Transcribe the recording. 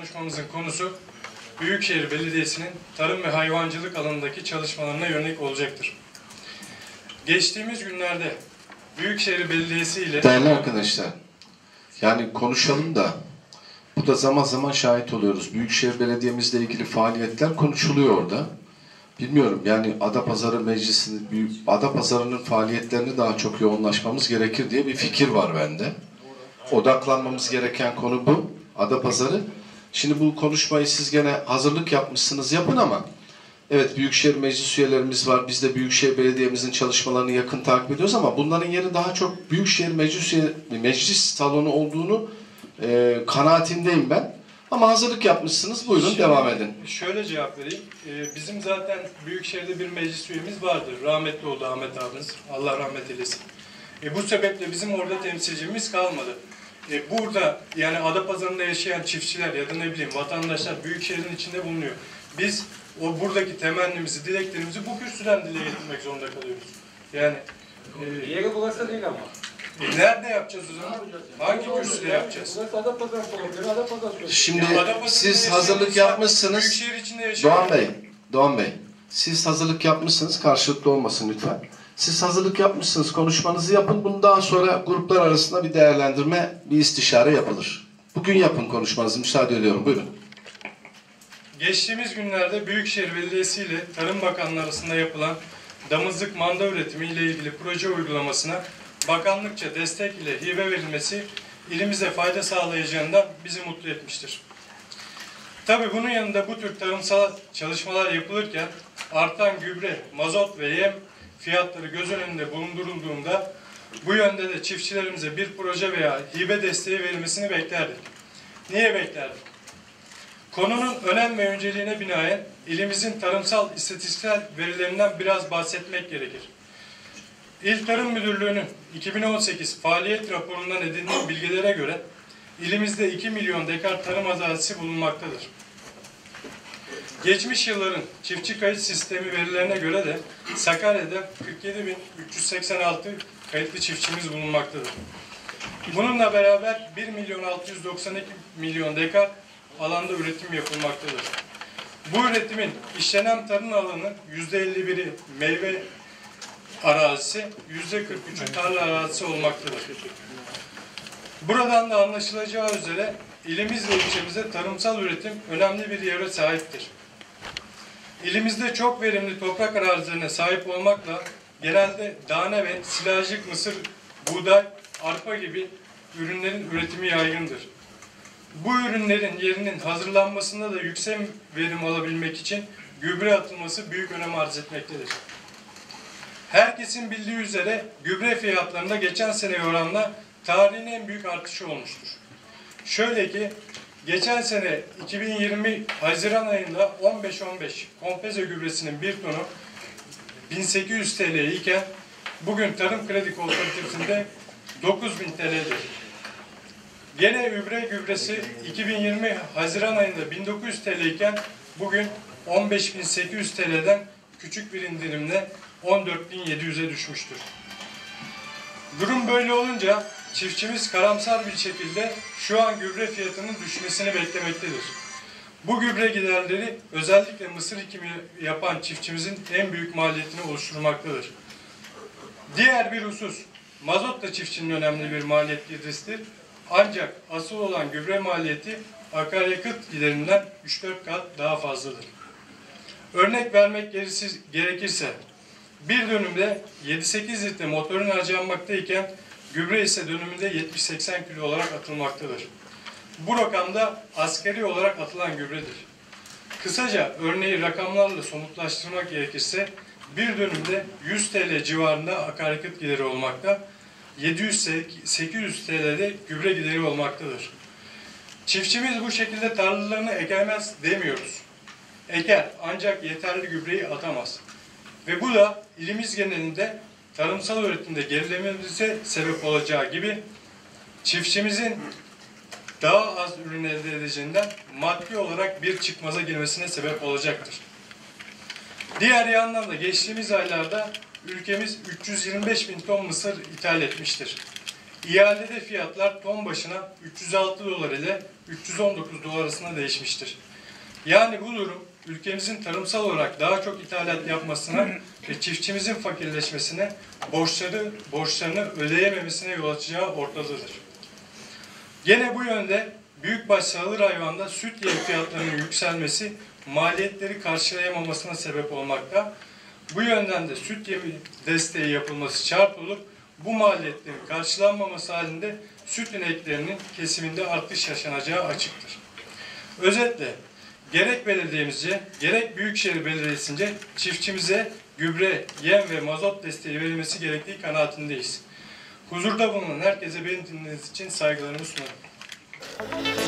konuşmamızın konusu Büyükşehir Belediyesi'nin tarım ve hayvancılık alanındaki çalışmalarına yönelik olacaktır. Geçtiğimiz günlerde Büyükşehir Belediyesi ile Değerli arkadaşlar, yani konuşalım da bu da zaman zaman şahit oluyoruz. Büyükşehir Belediye'mizle ilgili faaliyetler konuşuluyor orada. Bilmiyorum yani Adapazarı Meclisi'nin, Adapazarı'nın faaliyetlerini daha çok yoğunlaşmamız gerekir diye bir fikir var bende. Odaklanmamız gereken konu bu. Adapazarı. Şimdi bu konuşmayı siz gene hazırlık yapmışsınız yapın ama Evet Büyükşehir Meclis üyelerimiz var. Biz de Büyükşehir Belediye'mizin çalışmalarını yakın takip ediyoruz ama bunların yeri daha çok Büyükşehir Meclis, üye- meclis salonu olduğunu e, kanaatindeyim ben. Ama hazırlık yapmışsınız. Buyurun Şimdi devam edin. Şöyle cevap vereyim. Ee, bizim zaten Büyükşehir'de bir meclis üyemiz vardır. Rahmetli oldu Ahmet abimiz. Allah rahmet eylesin. E, bu sebeple bizim orada temsilcimiz kalmadı. E, burada yani Adapazarı'nda yaşayan çiftçiler ya da ne bileyim vatandaşlar Büyükşehir'in içinde bulunuyor. Biz o buradaki temennimizi, dileklerimizi bu kürsüden dile getirmek zorunda kalıyoruz. Yani e, Yeri burası değil ama. e, nerede yapacağız o zaman? Hangi kürsüde yapacağız? Burası Adapazarı sorumlu. Adapazarı sorumlu. Şimdi Ya Adapazarı'nda siz yaşayan hazırlık insan, yapmışsınız. İçinde Doğan Bey, Doğan Bey. Siz hazırlık yapmışsınız. Karşılıklı olmasın lütfen. Siz hazırlık yapmışsınız. Konuşmanızı yapın. Bundan sonra gruplar arasında bir değerlendirme, bir istişare yapılır. Bugün yapın konuşmanızı. Müsaade ediyorum. Buyurun. Geçtiğimiz günlerde Büyükşehir Belediyesi ile Tarım Bakanlığı arasında yapılan damızlık manda üretimi ile ilgili proje uygulamasına bakanlıkça destek ile hibe verilmesi ilimize fayda sağlayacağından bizi mutlu etmiştir. Tabi bunun yanında bu tür tarımsal çalışmalar yapılırken artan gübre, mazot ve yem fiyatları göz önünde bulundurulduğunda bu yönde de çiftçilerimize bir proje veya hibe desteği verilmesini beklerdik. Niye beklerdik? Konunun önem ve önceliğine binaen ilimizin tarımsal istatistiksel verilerinden biraz bahsetmek gerekir. İl Tarım Müdürlüğü'nün 2018 faaliyet raporundan edinilen bilgilere göre ilimizde 2 milyon dekar tarım arazisi bulunmaktadır. Geçmiş yılların çiftçi kayıt sistemi verilerine göre de Sakarya'da 47.386 kayıtlı çiftçimiz bulunmaktadır. Bununla beraber 1 milyon 692 milyon dekar alanda üretim yapılmaktadır. Bu üretimin işlenen tarım alanı %51'i meyve arazisi, %43'ü tarla arazisi olmaktadır. Buradan da anlaşılacağı üzere ilimiz ve tarımsal üretim önemli bir yere sahiptir. İlimizde çok verimli toprak arazilerine sahip olmakla genelde tane ve silajlık mısır, buğday, arpa gibi ürünlerin üretimi yaygındır. Bu ürünlerin yerinin hazırlanmasında da yüksek verim alabilmek için gübre atılması büyük önem arz etmektedir. Herkesin bildiği üzere gübre fiyatlarında geçen sene oranla tarihin en büyük artışı olmuştur. Şöyle ki geçen sene 2020 Haziran ayında 15-15 kompeze gübresinin bir tonu 1800 TL iken bugün Tarım Kredi Kooperatifinde 9000 TL'dir. Gene gübre gübresi 2020 Haziran ayında 1900 TL iken bugün 15.800 TL'den küçük bir indirimle 14.700'e düşmüştür. Durum böyle olunca çiftçimiz karamsar bir şekilde şu an gübre fiyatının düşmesini beklemektedir. Bu gübre giderleri özellikle mısır ekimi yapan çiftçimizin en büyük maliyetini oluşturmaktadır. Diğer bir husus, mazot da çiftçinin önemli bir maliyet girdisidir. Ancak asıl olan gübre maliyeti akaryakıt giderinden 3-4 kat daha fazladır. Örnek vermek gerekirse bir dönümde 7-8 litre motorun harcanmaktayken gübre ise dönümünde 70-80 kilo olarak atılmaktadır. Bu rakamda asgari olarak atılan gübredir. Kısaca örneği rakamlarla somutlaştırmak gerekirse bir dönümde 100 TL civarında akaryakıt gideri olmakta, 700-800 TL'de gübre gideri olmaktadır. Çiftçimiz bu şekilde tarlalarını ekemez demiyoruz. Eker ancak yeterli gübreyi atamaz. Ve bu da ilimiz genelinde tarımsal üretimde gerilememize sebep olacağı gibi çiftçimizin daha az ürün elde edeceğinden maddi olarak bir çıkmaza girmesine sebep olacaktır. Diğer yandan da geçtiğimiz aylarda ülkemiz 325 bin ton mısır ithal etmiştir. İhalede fiyatlar ton başına 306 dolar ile 319 dolar arasında değişmiştir. Yani bu durum ülkemizin tarımsal olarak daha çok ithalat yapmasına ve çiftçimizin fakirleşmesine, borçları borçlarını ödeyememesine yol açacağı ortadadır. Gene bu yönde büyükbaş sağır hayvanda süt yem fiyatlarının yükselmesi maliyetleri karşılayamamasına sebep olmakta. Bu yönden de süt yemi desteği yapılması şart olup bu maliyetlerin karşılanmaması halinde süt ineklerinin kesiminde artış yaşanacağı açıktır. Özetle gerek belediyemizce gerek Büyükşehir Belediyesi'nce çiftçimize gübre, yem ve mazot desteği verilmesi gerektiği kanaatindeyiz. Huzurda bulunan herkese beni dinlediğiniz için saygılarımı sunarım.